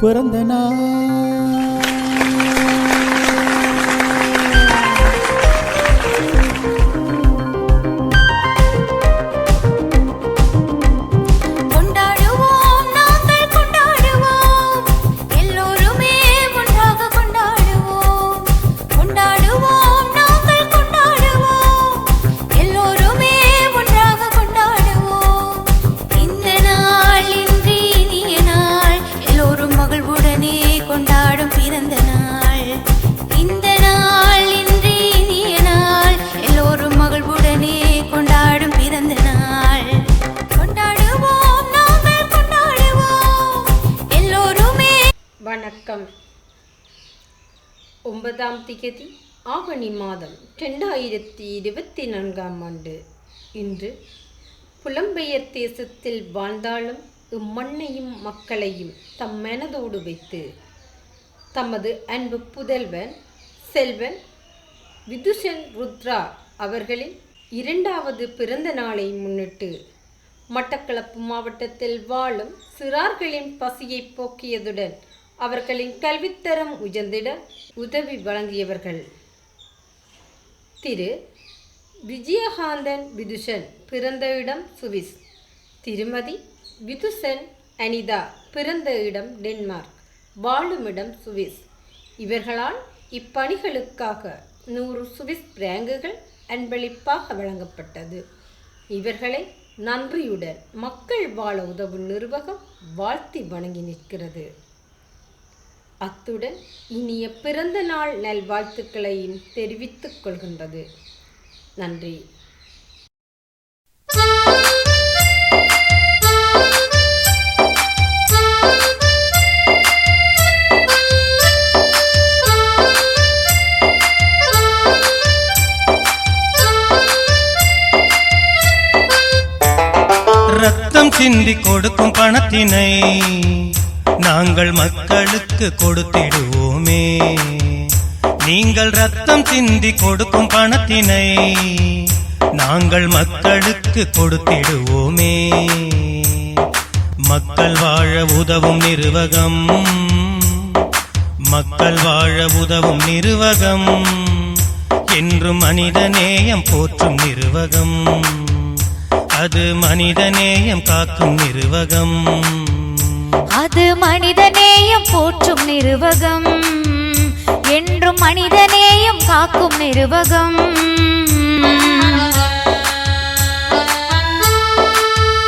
பிறந்த நாள். வணக்கம். ஒன்பதாம் திகதி ஆவணி மாதம் ரெண்டாயிரத்தி இருபத்தி நான்காம் ஆண்டு. இன்று புலம்பெயர் தேசத்தில் வாழ்ந்தாலும் இம்மண்ணையும் மக்களையும் தம் மனதோடு வைத்து தமது அன்பு புதல்வன் செல்வன் விதுஷன் ருத்ரா அவர்களின் இரண்டாவது பிறந்த நாளை முன்னிட்டு மட்டக்களப்பு மாவட்டத்தில் வாழும் சிறார்களின் பசியை போக்கியதுடன் அவர்களின் கல்வித்தரம் உயர்ந்திட உதவி வழங்கியவர்கள். திரு. விஜயகாந்தன் விதுஷன் பிறந்த இடம் சுவிஸ். திருமதி விதுஷன் அனிதா பிறந்த இடம் டென்மார்க். வாழுமிடம் சுவிஸ். இவர்களால் இப்பணிகளுக்காக நூறு சுவிஸ் பிராங்குகள் அன்பளிப்பாக வழங்கப்பட்டது. இவர்களை நன்றியுடன் மக்கள் வாழ உதவும் நிர்வாகம் வாழ்த்தி வணங்கி நிற்கிறது. அத்துடன் இனிய பிறந்த நாள் நல்வாழ்த்துக்களையும் தெரிவித்துக் கொள்கின்றது. நன்றி. ரத்தம் சிந்தி கொடுக்கும் பணத்தினை நாங்கள் மக்களுக்கு கொடுத்திடுவோமே. நீங்கள் ரத்தம் சிந்தி கொடுக்கும் பணத்தினை நாங்கள் மக்களுக்கு கொடுத்திடுவோமே. மக்கள் வாழ உதவும் நிர்வகம். மக்கள் வாழ உதவும் நிர்வகம். என்று மனித நேயம் போற்றும் நிர்வகம். அது மனிதநேயம் காக்கும் நிர்வகம். அது மனிதநேயம் போற்றும் நிருவகம். என்றும் மனிதநேயம் காக்கும் நிருவகம்.